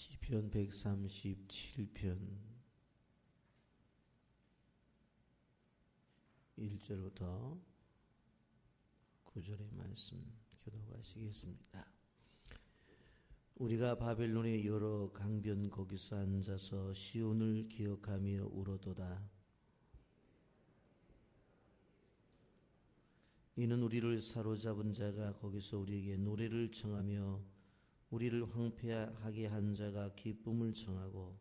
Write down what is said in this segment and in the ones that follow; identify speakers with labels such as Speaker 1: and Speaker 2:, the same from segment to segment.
Speaker 1: 시편 137편 1절부터 9절의 말씀 교도하시겠습니다. 우리가 바벨론의 여러 강변 거기서 앉아서 시온을 기억하며 울어도다. 이는 우리를 사로잡은 자가 거기서 우리에게 노래를 청하며 우리를 황폐하게 한 자가 기쁨을 청하고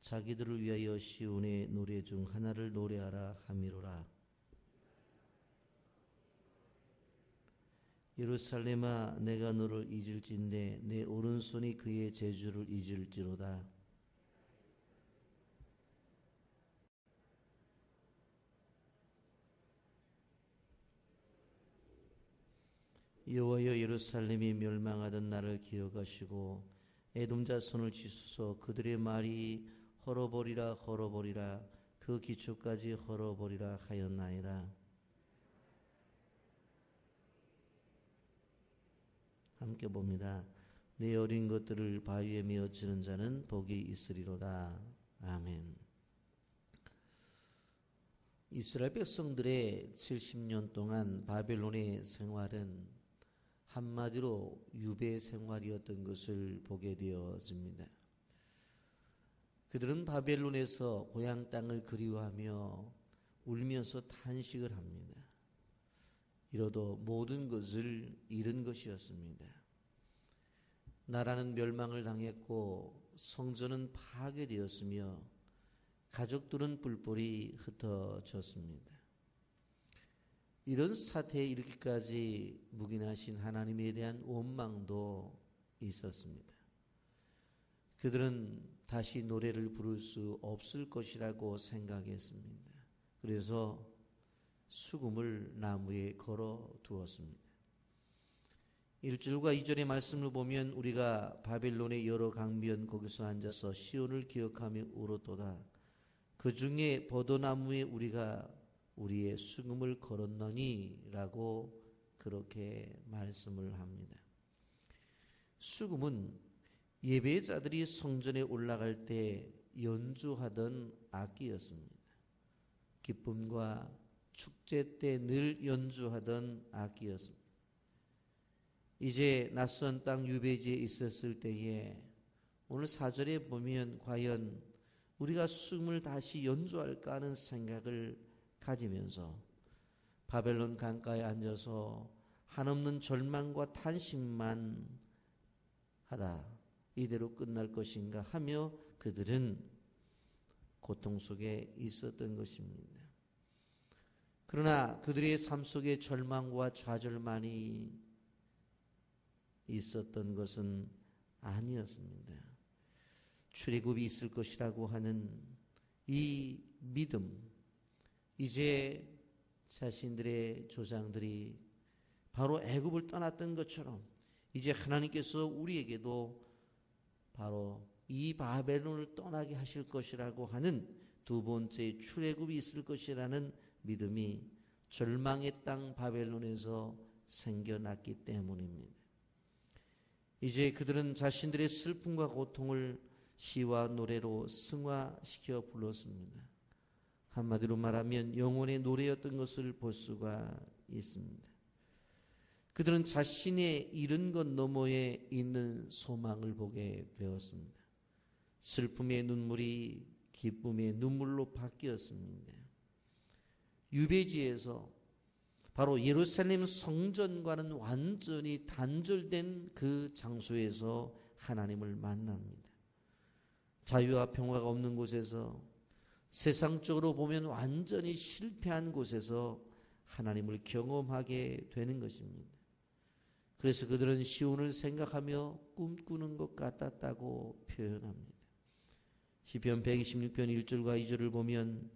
Speaker 1: 자기들을 위하여 시온의 노래 중 하나를 노래하라 함이로라. 예루살렘아 내가 너를 잊을진데 내 오른손이 그의 제주를 잊을지로다. 여호와여 예루살렘이 멸망하던 날을 기억하시고 에돔자 손을 치소서 그들의 말이 헐어버리라 헐어버리라 그 기초까지 헐어버리라 하였나이다. 함께 봅니다. 내 어린 것들을 바위에 메어치는 자는 복이 있으리로다. 아멘. 이스라엘 백성들의 70년 동안 바벨론의 생활은 한마디로 유배 생활이었던 것을 보게 되어집니다. 그들은 바벨론에서 고향 땅을 그리워하며 울면서 탄식을 합니다. 이러도 모든 것을 잃은 것이었습니다. 나라는 멸망을 당했고 성전은 파괴되었으며 가족들은 뿔뿔이 흩어졌습니다. 이런 사태에 이르기까지 묵인하신 하나님에 대한 원망도 있었습니다. 그들은 다시 노래를 부를 수 없을 것이라고 생각했습니다. 그래서 수금을 나무에 걸어 두었습니다. 1절과 2절의 말씀을 보면 우리가 바벨론의 여러 강변 거기서 앉아서 시온을 기억하며 울었도다. 그 중에 버도나무에 우리가 우리의 수금을 걸었느니라고 그렇게 말씀을 합니다. 수금은 예배자들이 성전에 올라갈 때 연주하던 악기였습니다. 기쁨과 축제 때 늘 연주하던 악기였습니다. 이제 낯선 땅 유배지에 있었을 때에 오늘 사절에 보면 과연 우리가 숨을 다시 연주할까 하는 생각을 가지면서 바벨론 강가에 앉아서 한없는 절망과 탄식만 하다 이대로 끝날 것인가 하며 그들은 고통 속에 있었던 것입니다. 그러나 그들의 삶 속에 절망과 좌절만이 있었던 것은 아니었습니다. 출애굽이 있을 것이라고 하는 이 믿음, 이제 자신들의 조상들이 바로 애굽을 떠났던 것처럼 이제 하나님께서 우리에게도 바로 이 바벨론을 떠나게 하실 것이라고 하는 두 번째 출애굽이 있을 것이라는 믿음이 절망의 땅 바벨론에서 생겨났기 때문입니다. 이제 그들은 자신들의 슬픔과 고통을 시와 노래로 승화시켜 불렀습니다. 한마디로 말하면 영혼의 노래였던 것을 볼 수가 있습니다. 그들은 자신의 잃은 것 너머에 있는 소망을 보게 되었습니다. 슬픔의 눈물이 기쁨의 눈물로 바뀌었습니다. 유배지에서 바로 예루살렘 성전과는 완전히 단절된 그 장소에서 하나님을 만납니다. 자유와 평화가 없는 곳에서 세상적으로 보면 완전히 실패한 곳에서 하나님을 경험하게 되는 것입니다. 그래서 그들은 시온을 생각하며 꿈꾸는 것 같았다고 표현합니다. 시편 126편 1절과 2절을 보면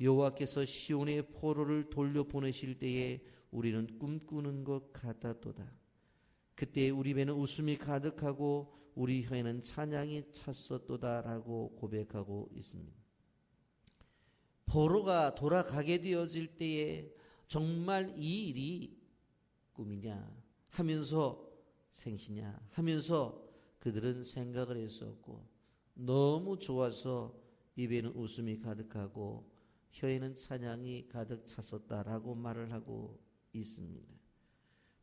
Speaker 1: 여호와께서 시온의 포로를 돌려보내실 때에 우리는 꿈꾸는 것 같았도다. 그때 우리 배는 웃음이 가득하고 우리 혀에는 찬양이 찼었도다라고 고백하고 있습니다. 포로가 돌아가게 되어질 때에 정말 이 일이 꿈이냐 하면서 생시냐 하면서 그들은 생각을 했었고 너무 좋아서 입에는 웃음이 가득하고 혀에는 찬양이 가득 찼었다라고 말을 하고 있습니다.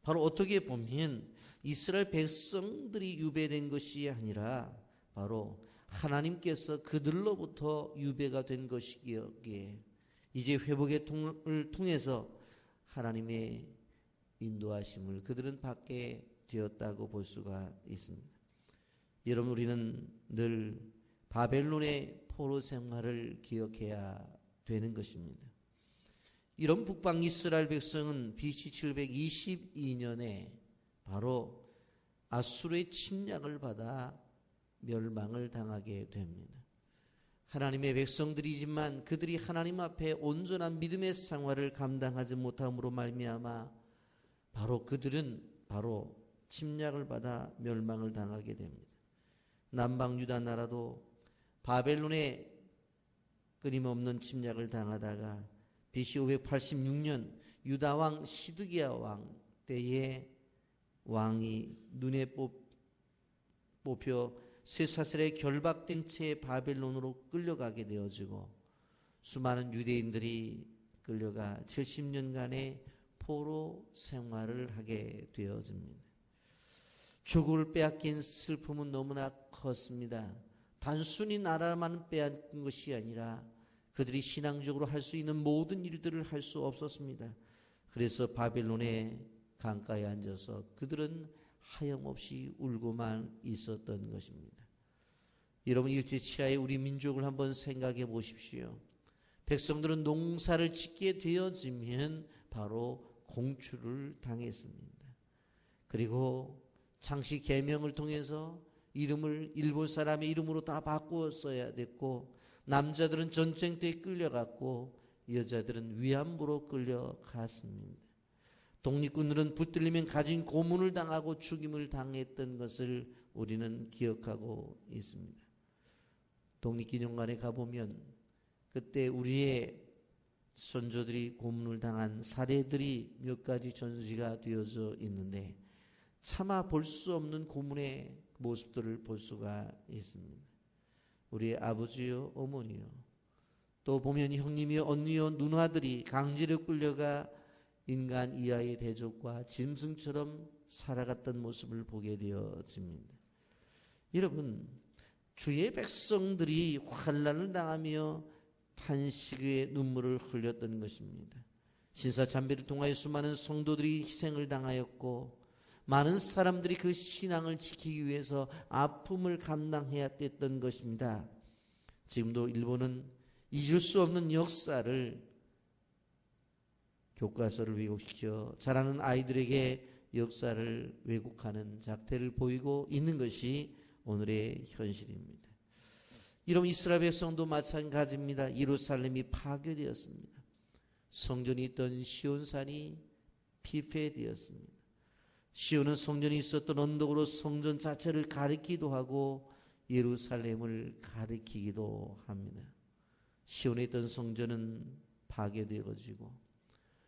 Speaker 1: 바로 어떻게 보면 이스라엘 백성들이 유배된 것이 아니라 바로 하나님께서 그들로부터 유배가 된 것이기에 이제 회복의 통을 통해서 하나님의 인도하심을 그들은 받게 되었다고 볼 수가 있습니다. 여러분 우리는 늘 바벨론의 포로 생활을 기억해야 되는 것입니다. 이런 북방 이스라엘 백성은 BC 722년에 바로 아수르의 침략을 받아 멸망을 당하게 됩니다. 하나님의 백성들이지만 그들이 하나님 앞에 온전한 믿음의 생활을 감당하지 못함으로 말미암아 바로 그들은 바로 침략을 받아 멸망을 당하게 됩니다. 남방 유다 나라도 바벨론의 끊임없는 침략을 당하다가 BC 586년 유다 왕 시드기야 왕 때에 왕이 눈에 뽑혀 쇠사슬에 결박된 채 바벨론으로 끌려가게 되어지고 수많은 유대인들이 끌려가 70년간의 포로 생활을 하게 되어집니다. 조국을 빼앗긴 슬픔은 너무나 컸습니다. 단순히 나라만 빼앗긴 것이 아니라 그들이 신앙적으로 할 수 있는 모든 일들을 할 수 없었습니다. 그래서 바벨론의 강가에 앉아서 그들은 하염없이 울고만 있었던 것입니다. 여러분 일제치하의 우리 민족을 한번 생각해 보십시오. 백성들은 농사를 짓게 되어지면 바로 공출을 당했습니다. 그리고 창씨 개명을 통해서 이름을 일본 사람의 이름으로 다 바꾸었어야 됐고 남자들은 전쟁터에 끌려갔고 여자들은 위안부로 끌려갔습니다. 독립군들은 붙들리면 가진 고문을 당하고 죽임을 당했던 것을 우리는 기억하고 있습니다. 독립기념관에 가보면 그때 우리의 선조들이 고문을 당한 사례들이 몇 가지 전시가 되어져 있는데 차마 볼 수 없는 고문의 모습들을 볼 수가 있습니다. 우리 아버지요, 어머니요, 또 보면 형님이요, 언니요, 누나들이 강제로 끌려가 인간 이하의 대적과 짐승처럼 살아갔던 모습을 보게 되어집니다. 여러분, 주의 백성들이 환란을 당하며 탄식의 눈물을 흘렸던 것입니다. 신사 참배를 통하여 수많은 성도들이 희생을 당하였고 많은 사람들이 그 신앙을 지키기 위해서 아픔을 감당해야 됐던 것입니다. 지금도 일본은 잊을 수 없는 역사를 교과서를 왜곡시켜 자라는 아이들에게 역사를 왜곡하는 작태를 보이고 있는 것이 오늘의 현실입니다. 이런 이스라엘 백성도 마찬가지입니다. 예루살렘이 파괴되었습니다. 성전이 있던 시온산이 피폐되었습니다. 시온은 성전이 있었던 언덕으로 성전 자체를 가리키기도 하고 예루살렘을 가리키기도 합니다. 시온에 있던 성전은 파괴되어지고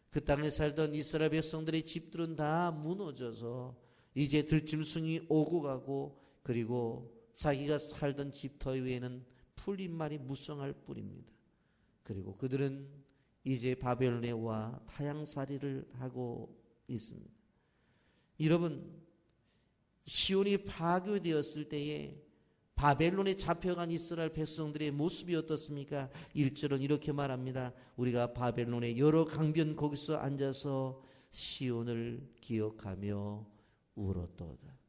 Speaker 1: 그 땅에 살던 이스라엘 백성들의 집들은 다 무너져서 이제 들짐승이 오고 가고 그리고 자기가 살던 집터 위에는 풀잎말이 무성할 뿐입니다. 그리고 그들은 이제 바벨론에 와 타양살이를 하고 있습니다. 여러분 시온이 파괴되었을 때에 바벨론에 잡혀간 이스라엘 백성들의 모습이 어떻습니까? 1절은 이렇게 말합니다. 우리가 바벨론의 여러 강변 거기서 앉아서 시온을 기억하며 울었도다.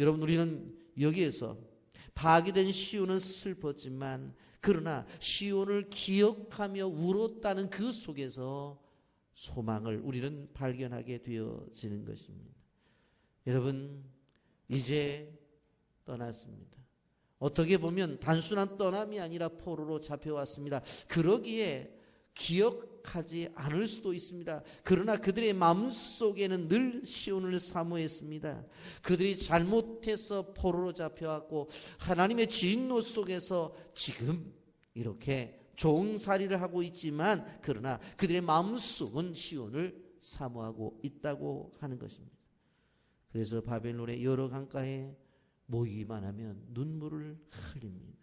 Speaker 1: 여러분 우리는 여기에서 파괴된 시온은 슬펐지만 그러나 시온을 기억하며 울었다는 그 속에서 소망을 우리는 발견하게 되어지는 것입니다. 여러분 이제 떠났습니다. 어떻게 보면 단순한 떠남이 아니라 포로로 잡혀왔습니다. 그러기에 기억 하지 않을 수도 있습니다. 그러나 그들의 마음속에는 늘 시온을 사모했습니다. 그들이 잘못해서 포로로 잡혀왔고 하나님의 진노 속에서 지금 이렇게 종살이를 하고 있지만 그러나 그들의 마음속은 시온을 사모하고 있다고 하는 것입니다. 그래서 바벨론의 여러 강가에 모이기만 하면 눈물을 흘립니다.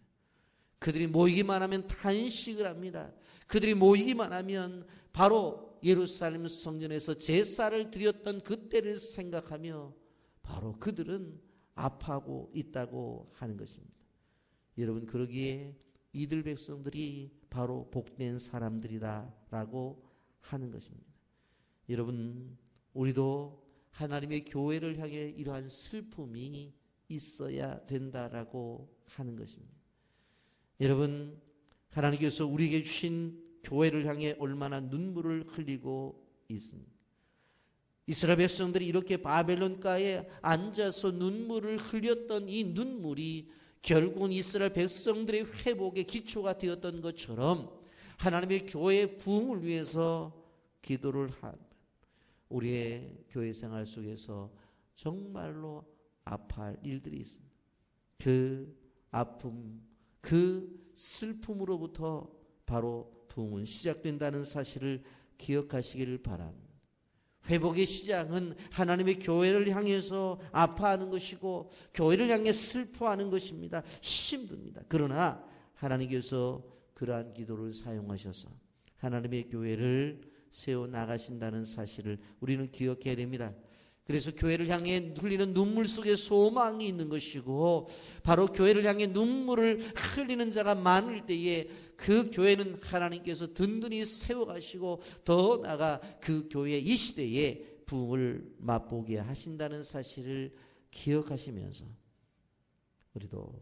Speaker 1: 그들이 모이기만 하면 탄식을 합니다. 그들이 모이기만 하면 바로 예루살렘 성전에서 제사를 드렸던 그때를 생각하며 바로 그들은 아파하고 있다고 하는 것입니다. 여러분 그러기에 이들 백성들이 바로 복된 사람들이다라고 하는 것입니다. 여러분 우리도 하나님의 교회를 향해 이러한 슬픔이 있어야 된다라고 하는 것입니다. 여러분 하나님께서 우리에게 주신 교회를 향해 얼마나 눈물을 흘리고 있습니다. 이스라엘 백성들이 이렇게 바벨론가에 앉아서 눈물을 흘렸던 이 눈물이 결국은 이스라엘 백성들의 회복의 기초가 되었던 것처럼 하나님의 교회의 부흥을 위해서 기도를 한 우리의 교회 생활 속에서 정말로 아파할 일들이 있습니다. 그 아픔, 그 슬픔으로부터 바로 부흥은 시작된다는 사실을 기억하시기를 바랍니다. 회복의 시작은 하나님의 교회를 향해서 아파하는 것이고 교회를 향해 슬퍼하는 것입니다. 힘듭니다. 그러나 하나님께서 그러한 기도를 사용하셔서 하나님의 교회를 세워 나가신다는 사실을 우리는 기억해야 됩니다. 그래서 교회를 향해 흘리는 눈물 속에 소망이 있는 것이고 바로 교회를 향해 눈물을 흘리는 자가 많을 때에 그 교회는 하나님께서 든든히 세워가시고 더 나아가 그 교회 이 시대에 부흥을 맛보게 하신다는 사실을 기억하시면서 우리도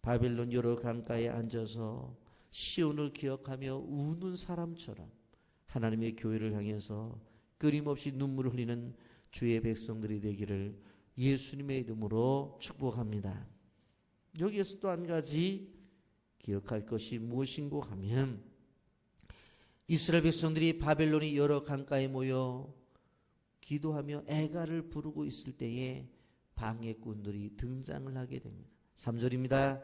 Speaker 1: 바벨론 여러 강가에 앉아서 시온을 기억하며 우는 사람처럼 하나님의 교회를 향해서 끊임없이 눈물을 흘리는 주의 백성들이 되기를 예수님의 이름으로 축복합니다. 여기에서 또 한 가지 기억할 것이 무엇인고 하면 이스라엘 백성들이 바벨론의 여러 강가에 모여 기도하며 애가를 부르고 있을 때에 방해꾼들이 등장을 하게 됩니다. 3절입니다.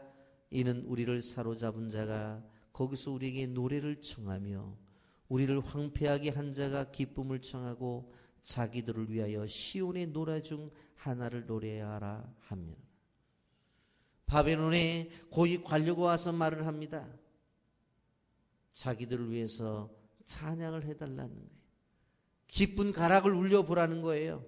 Speaker 1: 이는 우리를 사로잡은 자가 거기서 우리에게 노래를 청하며 우리를 황폐하게 한 자가 기쁨을 청하고 자기들을 위하여 시온의 노래 중 하나를 노래하라 하며 바벨론에 고위 관료가 와서 말을 합니다. 자기들을 위해서 찬양을 해달라는 거예요. 기쁜 가락을 울려보라는 거예요.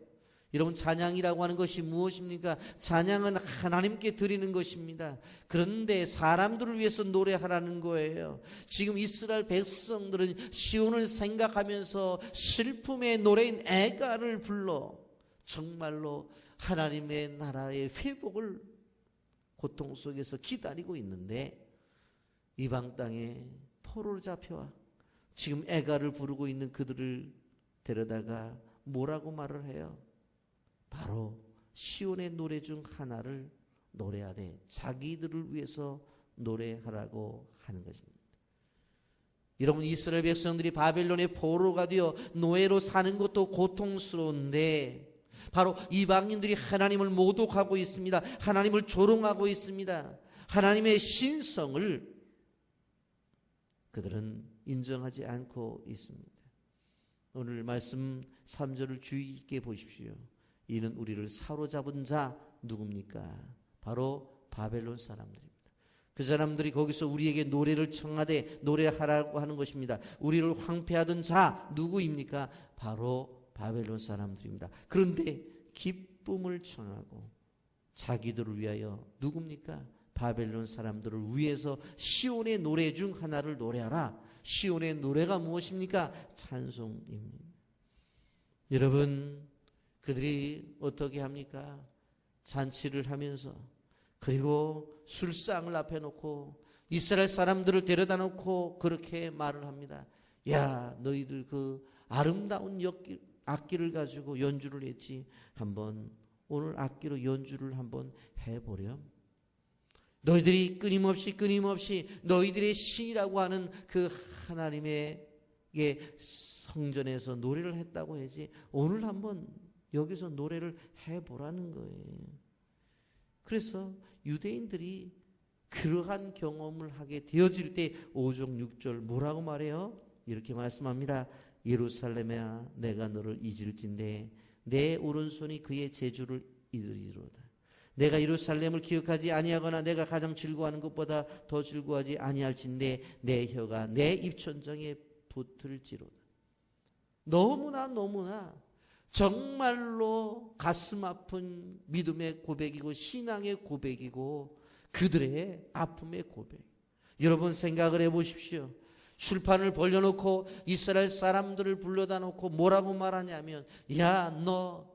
Speaker 1: 여러분 찬양이라고 하는 것이 무엇입니까? 찬양은 하나님께 드리는 것입니다. 그런데 사람들을 위해서 노래하라는 거예요. 지금 이스라엘 백성들은 시온을 생각하면서 슬픔의 노래인 애가를 불러 정말로 하나님의 나라의 회복을 고통 속에서 기다리고 있는데 이방 땅에 포로로 잡혀와 지금 애가를 부르고 있는 그들을 데려다가 뭐라고 말을 해요? 바로 시온의 노래 중 하나를 노래하되 자기들을 위해서 노래하라고 하는 것입니다. 여러분 이스라엘 백성들이 바벨론의 포로가 되어 노예로 사는 것도 고통스러운데 바로 이방인들이 하나님을 모독하고 있습니다. 하나님을 조롱하고 있습니다. 하나님의 신성을 그들은 인정하지 않고 있습니다. 오늘 말씀 3절을 주의 깊게 보십시오. 이는 우리를 사로잡은 자 누굽니까? 바로 바벨론 사람들입니다. 그 사람들이 거기서 우리에게 노래를 청하되 노래하라고 하는 것입니다. 우리를 황폐하던 자 누구입니까? 바로 바벨론 사람들입니다. 그런데 기쁨을 청하고 자기들을 위하여 누굽니까? 바벨론 사람들을 위해서 시온의 노래 중 하나를 노래하라. 시온의 노래가 무엇입니까? 찬송입니다. 여러분 그들이 어떻게 합니까? 잔치를 하면서 그리고 술상을 앞에 놓고 이스라엘 사람들을 데려다 놓고 그렇게 말을 합니다. 야, 너희들 그 아름다운 역기, 악기를 가지고 연주를 했지. 한번 오늘 악기로 연주를 한번 해보렴. 너희들이 끊임없이 끊임없이 너희들의 신이라고 하는 그 하나님의 성전에서 노래를 했다고 해지. 오늘 한번 여기서 노래를 해보라는 거예요. 그래서 유대인들이 그러한 경험을 하게 되어질 때 5종 6절 뭐라고 말해요? 이렇게 말씀합니다. 예루살렘아 내가 너를 잊을진데 내 오른손이 그의 제주를 이르리로다. 내가 예루살렘을 기억하지 아니하거나 내가 가장 즐거워하는 것보다 더 즐거워하지 아니할진대 내 혀가 내 입천장에 붙을지로다. 너무나 너무나 정말로 가슴 아픈 믿음의 고백이고 신앙의 고백이고 그들의 아픔의 고백. 여러분 생각을 해 보십시오. 술판을 벌려놓고 이스라엘 사람들을 불러다 놓고 뭐라고 말하냐면 야 너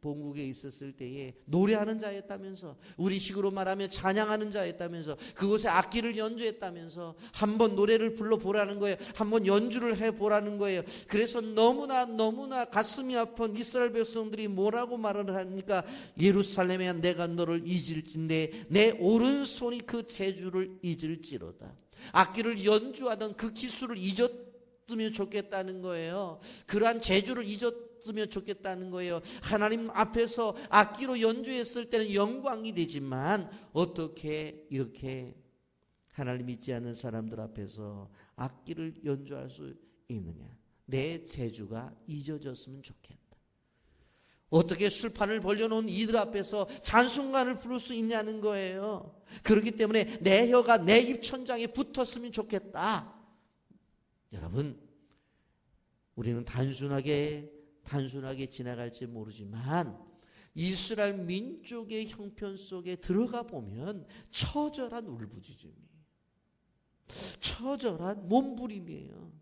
Speaker 1: 본국에 있었을 때에 노래하는 자였다면서 우리 식으로 말하면 찬양하는 자였다면서 그곳에 악기를 연주했다면서 한번 노래를 불러 보라는 거예요. 한번 연주를 해 보라는 거예요. 그래서 너무나 너무나 가슴이 아픈 이스라엘 백성들이 뭐라고 말을 하니까 예루살렘에 내가 너를 잊을진데 내 오른손이 그 제주를 잊을지로다. 악기를 연주하던 그 기술을 잊었으면 좋겠다는 거예요. 그러한 제주를 잊었 으면 좋겠다는 거예요. 하나님 앞에서 악기로 연주했을 때는 영광이 되지만 어떻게 이렇게 하나님 믿지 않는 사람들 앞에서 악기를 연주할 수 있느냐? 내 재주가 잊어졌으면 좋겠다. 어떻게 술판을 벌려놓은 이들 앞에서 잔순간을 부를 수 있냐는 거예요. 그렇기 때문에 내 혀가 내 입천장에 붙었으면 좋겠다. 여러분, 우리는 단순하게 단순하게 지나갈지 모르지만 이스라엘 민족의 형편 속에 들어가 보면 처절한 울부짖음이 처절한 몸부림이에요.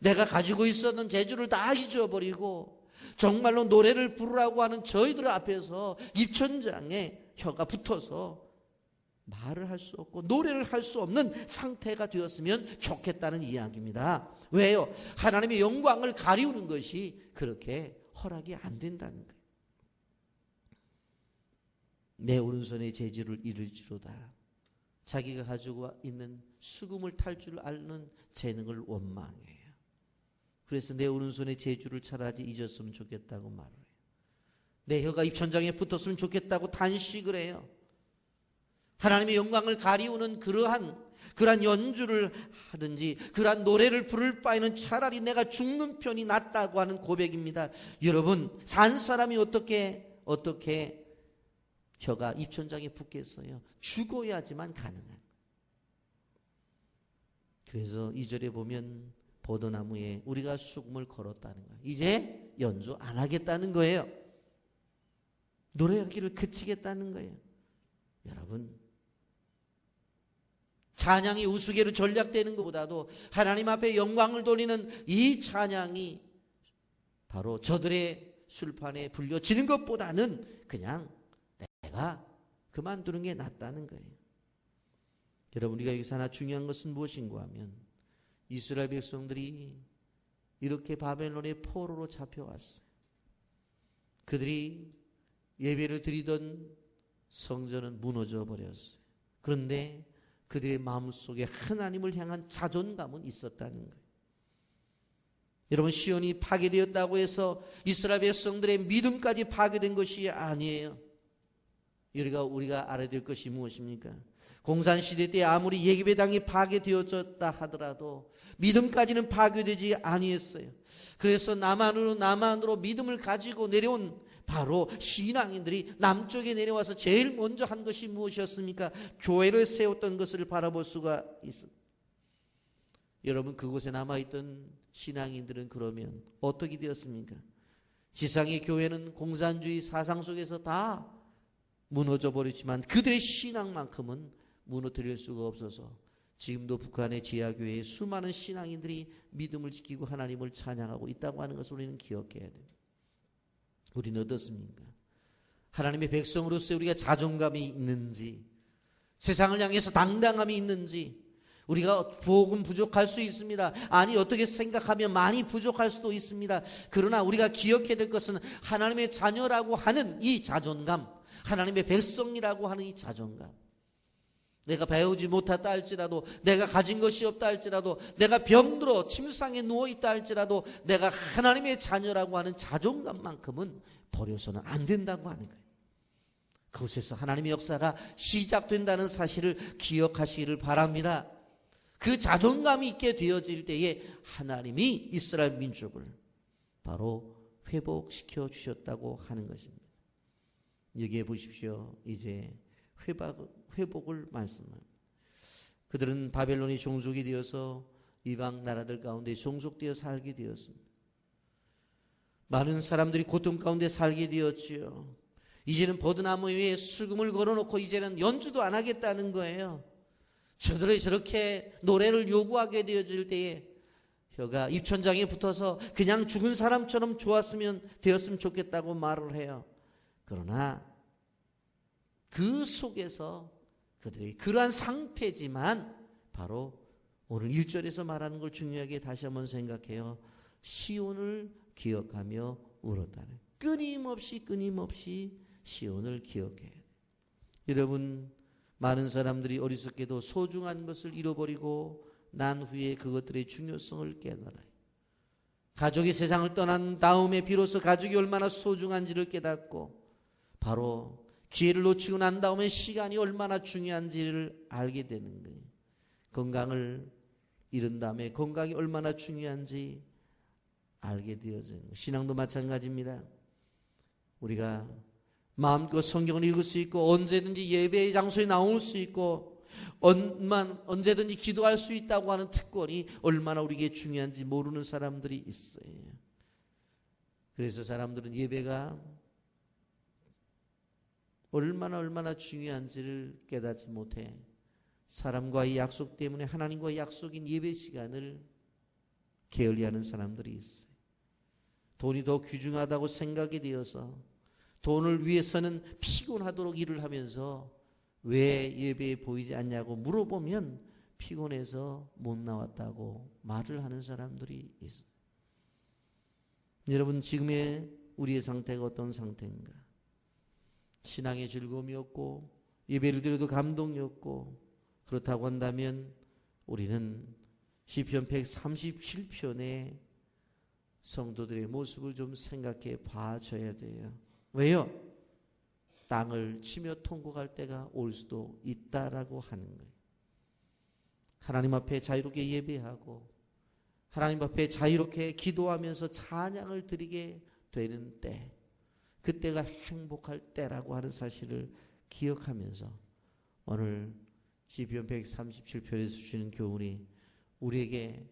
Speaker 1: 내가 가지고 있었던 재주를 다 잊어버리고 정말로 노래를 부르라고 하는 저희들 앞에서 입천장에 혀가 붙어서 말을 할 수 없고 노래를 할 수 없는 상태가 되었으면 좋겠다는 이야기입니다. 왜요? 하나님의 영광을 가리우는 것이 그렇게 허락이 안 된다는 거예요. 내 오른손의 재질을 잃을지로다. 자기가 가지고 있는 수금을 탈 줄 아는 재능을 원망해요. 그래서 내 오른손의 재주를 차라리 잊었으면 좋겠다고 말을 해요. 내 혀가 입천장에 붙었으면 좋겠다고 단식을 해요. 하나님의 영광을 가리우는 그러한 그러한 연주를 하든지 그러한 노래를 부를 바에는 차라리 내가 죽는 편이 낫다고 하는 고백입니다. 여러분 산 사람이 어떻게 어떻게 혀가 입천장에 붙겠어요? 죽어야지만 가능한. 그래서 이절에 보면 버드나무에 우리가 수금을 걸었다는 거예요. 이제 연주 안 하겠다는 거예요. 노래하기를 그치겠다는 거예요. 여러분 찬양이 우스개로 전략되는 것보다도 하나님 앞에 영광을 돌리는 이 찬양이 바로 저들의 술판에 불려지는 것보다는 그냥 내가 그만두는 게 낫다는 거예요. 여러분 우리가 여기서 하나 중요한 것은 무엇인가 하면 이스라엘 백성들이 이렇게 바벨론의 포로로 잡혀왔어요. 그들이 예배를 드리던 성전은 무너져 버렸어요. 그런데 그들의 마음속에 하나님을 향한 자존감은 있었다는 거예요. 여러분 시온이 파괴되었다고 해서 이스라엘 백성들의 믿음까지 파괴된 것이 아니에요. 우리가 우리가 알아야 될 것이 무엇입니까? 공산 시대 때 아무리 예기배 당이 파괴되어졌다 하더라도 믿음까지는 파괴되지 아니했어요. 그래서 남한으로 남한으로 믿음을 가지고 내려온 바로 신앙인들이 남쪽에 내려와서 제일 먼저 한 것이 무엇이었습니까? 교회를 세웠던 것을 바라볼 수가 있습니다. 여러분 그곳에 남아있던 신앙인들은 그러면 어떻게 되었습니까? 지상의 교회는 공산주의 사상 속에서 다 무너져 버렸지만 그들의 신앙만큼은 무너뜨릴 수가 없어서 지금도 북한의 지하교회에 수많은 신앙인들이 믿음을 지키고 하나님을 찬양하고 있다고 하는 것을 우리는 기억해야 됩니다. 우리는 어떻습니까? 하나님의 백성으로서 우리가 자존감이 있는지, 세상을 향해서 당당함이 있는지, 우리가 복음 부족할 수 있습니다. 아니, 어떻게 생각하면 많이 부족할 수도 있습니다. 그러나 우리가 기억해야 될 것은 하나님의 자녀라고 하는 이 자존감, 하나님의 백성이라고 하는 이 자존감. 내가 배우지 못했다 할지라도, 내가 가진 것이 없다 할지라도, 내가 병들어 침상에 누워 있다 할지라도, 내가 하나님의 자녀라고 하는 자존감만큼은 버려서는 안 된다고 하는 거예요. 그곳에서 하나님의 역사가 시작된다는 사실을 기억하시기를 바랍니다. 그 자존감이 있게 되어질 때에 하나님이 이스라엘 민족을 바로 회복시켜 주셨다고 하는 것입니다. 여기에 보십시오. 이제 회복, 회복을 말씀합니다. 그들은 바벨론이 종속이 되어서 이방 나라들 가운데 종속되어 살게 되었습니다. 많은 사람들이 고통 가운데 살게 되었지요. 이제는 버드나무 위에 수금을 걸어놓고 이제는 연주도 안 하겠다는 거예요. 저들이 저렇게 노래를 요구하게 되어질 때에 혀가 입천장에 붙어서 그냥 죽은 사람처럼 좋았으면 되었으면 좋겠다고 말을 해요. 그러나 그 속에서 그들이 그러한 상태지만 바로 오늘 1절에서 말하는 걸 중요하게 다시 한번 생각해요. 시온을 기억하며 울었다는 끊임없이 끊임없이 시온을 기억해. 여러분 많은 사람들이 어리석게도 소중한 것을 잃어버리고 난 후에 그것들의 중요성을 깨달아요. 가족이 세상을 떠난 다음에 비로소 가족이 얼마나 소중한지를 깨닫고 바로 기회를 놓치고 난 다음에 시간이 얼마나 중요한지를 알게 되는 거예요. 건강을 잃은 다음에 건강이 얼마나 중요한지 알게 되어져요. 신앙도 마찬가지입니다. 우리가 마음껏 성경을 읽을 수 있고 언제든지 예배의 장소에 나올 수 있고 언만 언제든지 기도할 수 있다고 하는 특권이 얼마나 우리에게 중요한지 모르는 사람들이 있어요. 그래서 사람들은 예배가 얼마나 얼마나 중요한지를 깨닫지 못해 사람과의 약속 때문에 하나님과의 약속인 예배 시간을 게을리하는 사람들이 있어요. 돈이 더 귀중하다고 생각이 되어서 돈을 위해서는 피곤하도록 일을 하면서 왜 예배에 보이지 않냐고 물어보면 피곤해서 못 나왔다고 말을 하는 사람들이 있어요. 여러분 지금의 우리의 상태가 어떤 상태인가? 신앙의 즐거움이 없고 예배를 드려도 감동이 없고 그렇다고 한다면 우리는 시편 137편의 성도들의 모습을 좀 생각해 봐줘야 돼요. 왜요? 땅을 치며 통곡할 때가 올 수도 있다라고 하는 거예요. 하나님 앞에 자유롭게 예배하고 하나님 앞에 자유롭게 기도하면서 찬양을 드리게 되는 때 그때가 행복할 때라고 하는 사실을 기억하면서 오늘 시편 137편에서 주시는 교훈이 우리에게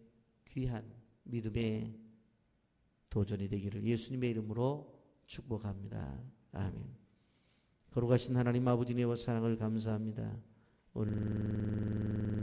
Speaker 1: 귀한 믿음의 도전이 되기를 예수님의 이름으로 축복합니다. 아멘. 거룩하신 하나님 아버지 네와 사랑을 감사합니다. 오늘